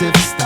nie chce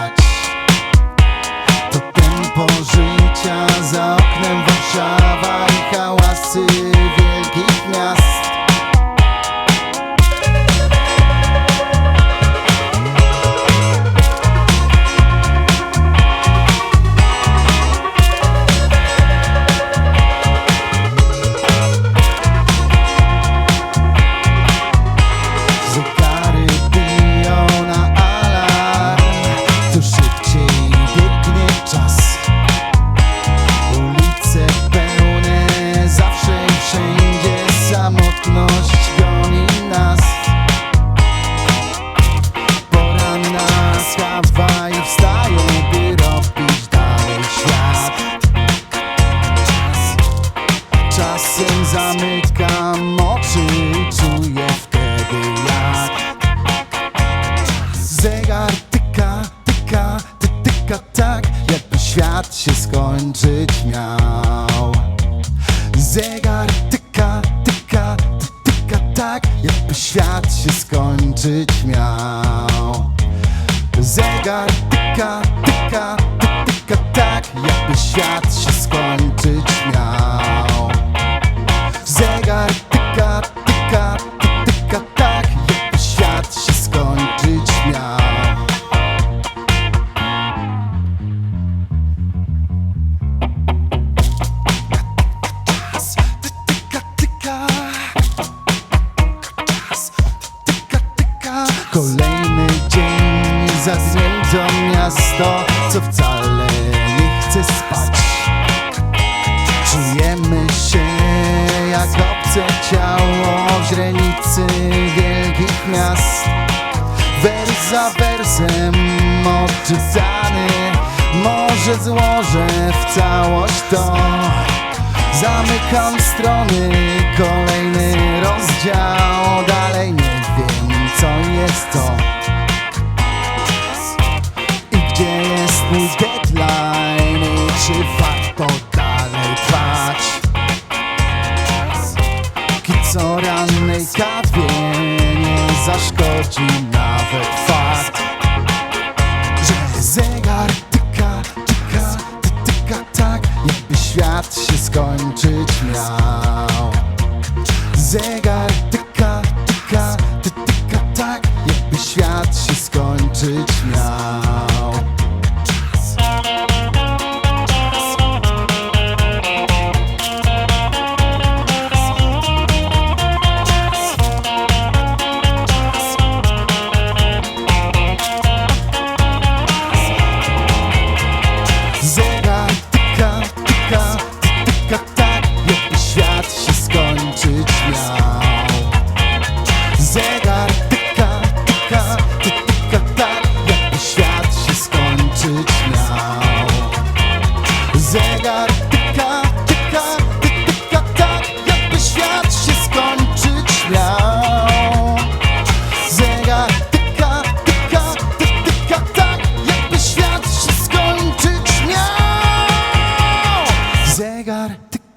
świat się skończyć miał. Zegar tyka, tyka, ty tyka tak Jakby świat się skończyć miał. Zegar tyka, tyka, ty tyka tak Jakby świat się skończyć miał za dniem to miasto Co wcale nie chce spać. Czujemy się jak obce ciało w źrenicy wielkich miast. Wers za wersem odczytany Może złożę w całość to. Zamykam strony, kolejny rozdział zaszkodzi nawet fakt Że zegar tyka, tyka, ty tyka tak Jakby świat się skończyć miał. Zegar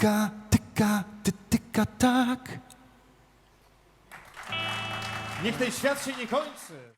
tyka, tyka, ty tyka tak Niech ten świat się nie kończy.